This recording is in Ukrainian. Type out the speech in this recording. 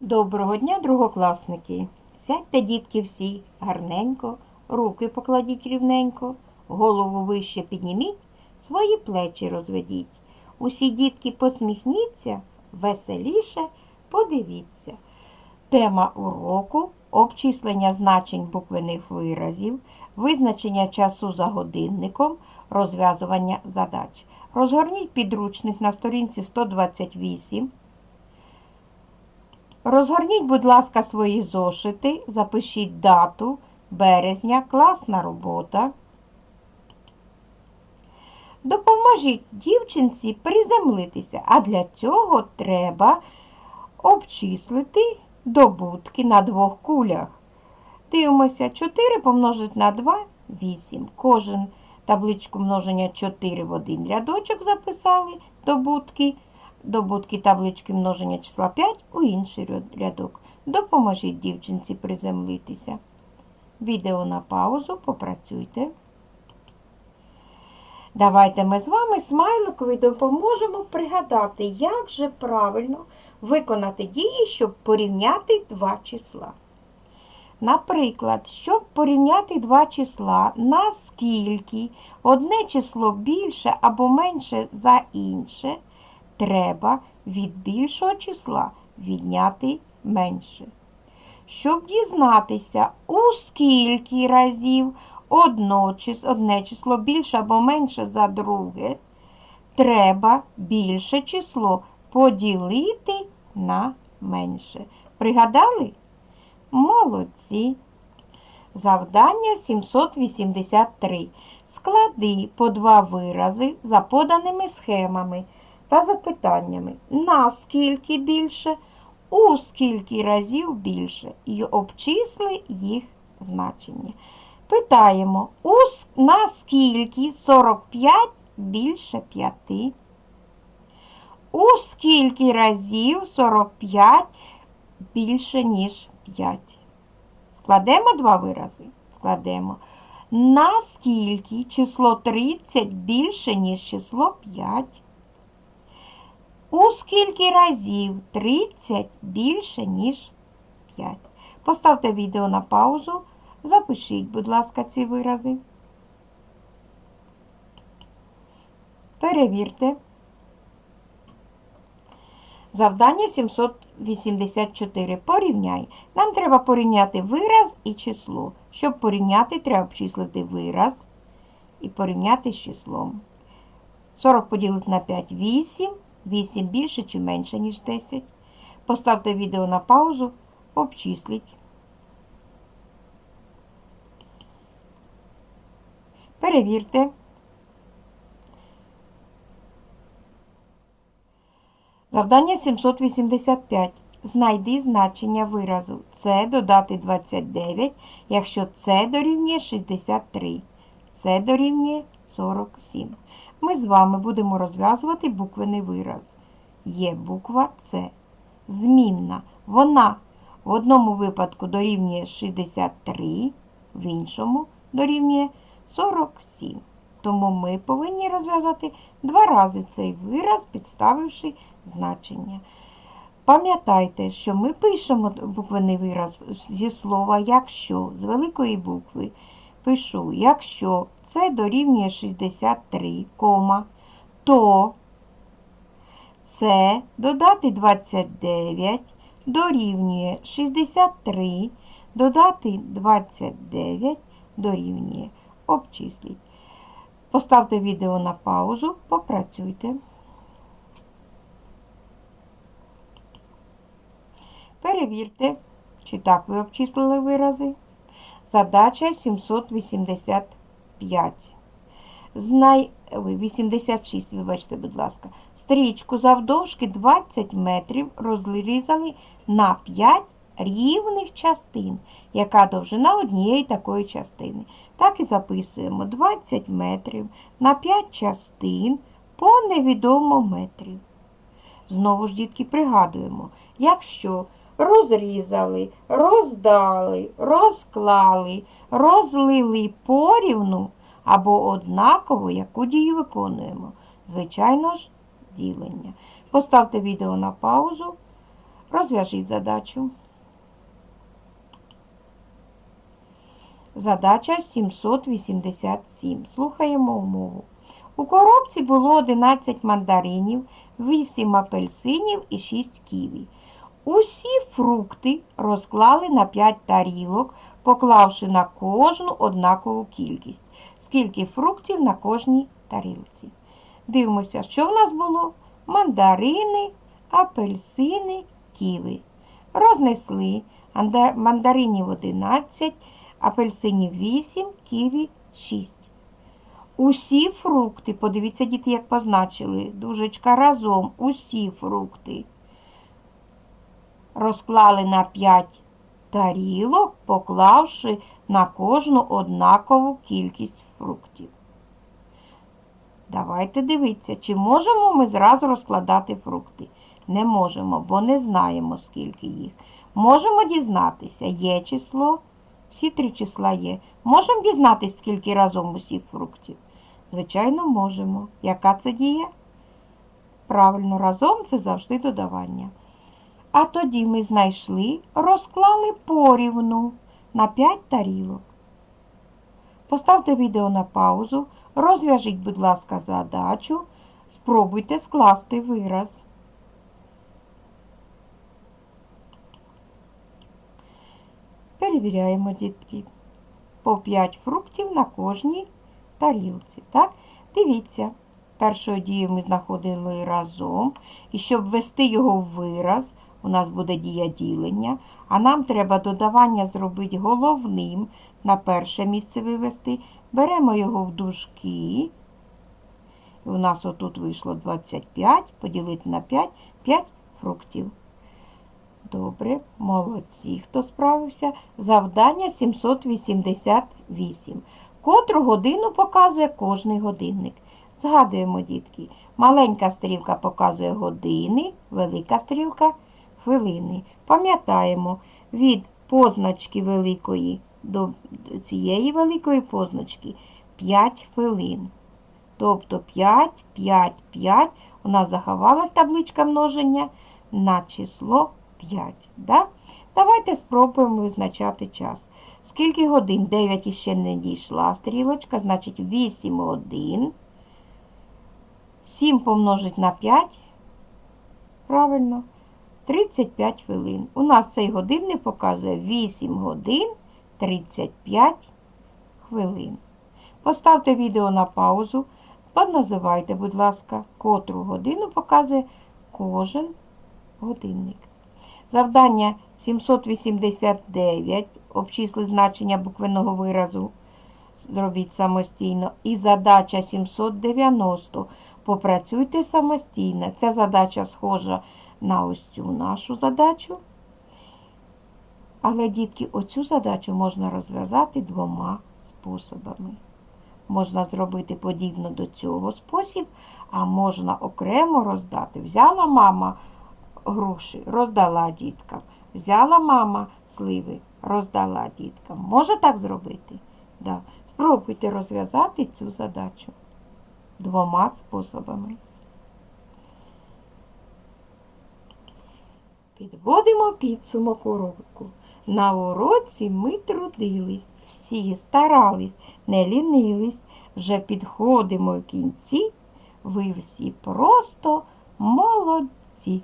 Доброго дня, другокласники! Сядьте, дітки, всі гарненько, руки покладіть рівненько, голову вище підніміть, свої плечі розведіть. Усі дітки посміхніться, веселіше подивіться. Тема уроку обчислення значень буквених виразів, визначення часу за годинником, розв'язування задач. Розгорніть підручник на сторінці 128. Розгорніть, будь ласка, свої зошити, запишіть дату березня, класна робота. Допоможіть дівчинці приземлитися, а для цього треба обчислити добутки на двох кулях. Дивимося, 4 помножити на 2 – 8. Кожен табличку множення 4 в один рядочок записали добутки. Добутки таблички множення числа 5 у інший рядок. Допоможіть дівчинці приземлитися. Відео на паузу, попрацюйте. Давайте ми з вами смайликові допоможемо пригадати, як же правильно виконати дії, щоб порівняти два числа. Наприклад, щоб порівняти два числа, наскільки одне число більше або менше за інше, треба від більшого числа відняти менше. Щоб дізнатися, у скільки разів одно одне число більше або менше за друге, треба більше число поділити на менше. Пригадали? Молодці. Завдання 783. Склади по два вирази за поданими схемами та запитаннями. Наскільки більше, у скільки разів більше. І обчисли їх значення. Питаємо, наскільки 45 більше 5? У скільки разів 45 більше, ніж 5? Складемо два вирази? Складемо. Наскільки число 30 більше, ніж число 5? У скільки разів 30 більше, ніж 5? Поставте відео на паузу. Запишіть, будь ласка, ці вирази. Перевірте. Завдання 784. Порівняй. Нам треба порівняти вираз і число. Щоб порівняти, треба обчислити вираз і порівняти з числом. 40 поділити на 5 – 8. 8 більше чи менше, ніж 10. Поставте відео на паузу, обчисліть. Перевірте. Завдання 785. Знайди значення виразу. Це додати 29, якщо це дорівнює 63. Це дорівнює 47. Ми з вами будемо розв'язувати буквений вираз. Є буква С. Змінна. Вона в одному випадку дорівнює 63, в іншому дорівнює 47. Тому ми повинні розв'язати два рази цей вираз, підставивши значення. Пам'ятайте, що ми пишемо буквений вираз зі слова якщо, з великої букви. Пишу, якщо це дорівнює 63, кома, то це додати 29 дорівнює 63, додати 29 дорівнює обчисліть. Поставте відео на паузу, попрацюйте. Перевірте, чи так ви обчислили вирази. Задача 785. Знай... 86, вибачте, будь ласка. Стрічку завдовжки 20 метрів розрізали на 5 рівних частин, яка довжина однієї такої частини. Так і записуємо 20 метрів на 5 частин по невідомо метрів. Знову ж, дітки, пригадуємо, якщо розрізали, роздали, розклали, розлили порівну або однаково, яку дію виконуємо. Звичайно ж, ділення. Поставте відео на паузу, Розв'яжіть задачу. Задача 787. Слухаємо умову. У коробці було 11 мандаринів, 8 апельсинів і 6 ківі. Усі фрукти розклали на 5 тарілок, поклавши на кожну однакову кількість. Скільки фруктів на кожній тарілці. Дивимося, що в нас було? Мандарини, апельсини, ківи. Рознесли мандаринів 11, апельсинів 8, ківі 6. Усі фрукти, подивіться, діти, як позначили, дужечка разом, усі фрукти розклали на 5 тарілок, поклавши на кожну однакову кількість фруктів. Давайте дивіться, чи можемо ми зразу розкладати фрукти. Не можемо, бо не знаємо, скільки їх. Можемо дізнатися, є число, всі три числа є. Можемо дізнатися, скільки разом усіх фруктів? Звичайно, можемо. Яка це дія? Правильно, разом це завжди додавання. А тоді ми знайшли, розклали порівну на 5 тарілок. Поставте відео на паузу, розв'яжіть, будь ласка, задачу, спробуйте скласти вираз. Перевіряємо, дітки. По 5 фруктів на кожній тарілці. Так? Дивіться, першою дією ми знаходили разом. І щоб ввести його в вираз, у нас буде дія ділення. А нам треба додавання зробити головним, на перше місце вивести. Беремо його в дужки. І у нас отут вийшло 25, поділити на 5, 5 фруктів. Добре, молодці, хто справився. Завдання 788. Котру годину показує кожний годинник. Згадуємо, дітки, маленька стрілка показує години, велика стрілка хвилини. Пам'ятаємо, від позначки великої до цієї великої позначки 5 хвилин. Тобто 5, 5, 5. У нас заховалась табличка множення на число 5. Да? Давайте спробуємо визначати час. Скільки годин? 9 іще не дійшла стрілочка, значить 8 годин. 7 помножить на 5. Правильно. 35 хвилин. У нас цей годинник показує 8 годин 35 хвилин. Поставте відео на паузу. Поназивайте, будь ласка, котру годину показує кожен годинник. Завдання 789. Обчисли значення буквенного виразу. Зробіть самостійно. І задача 790. Попрацюйте самостійно. Ця задача схожа на ось цю нашу задачу. Але, дітки, оцю задачу можна розв'язати двома способами. Можна зробити подібно до цього спосіб, а можна окремо роздати. Взяла мама гроші, роздала діткам. Взяла мама сливи, роздала діткам. Може так зробити? Да. Спробуйте розв'язати цю задачу двома способами. Підводимо підсумок уроку. На уроці ми трудились, всі старались, не лінились, вже підходимо в кінці. Ви всі просто молодці.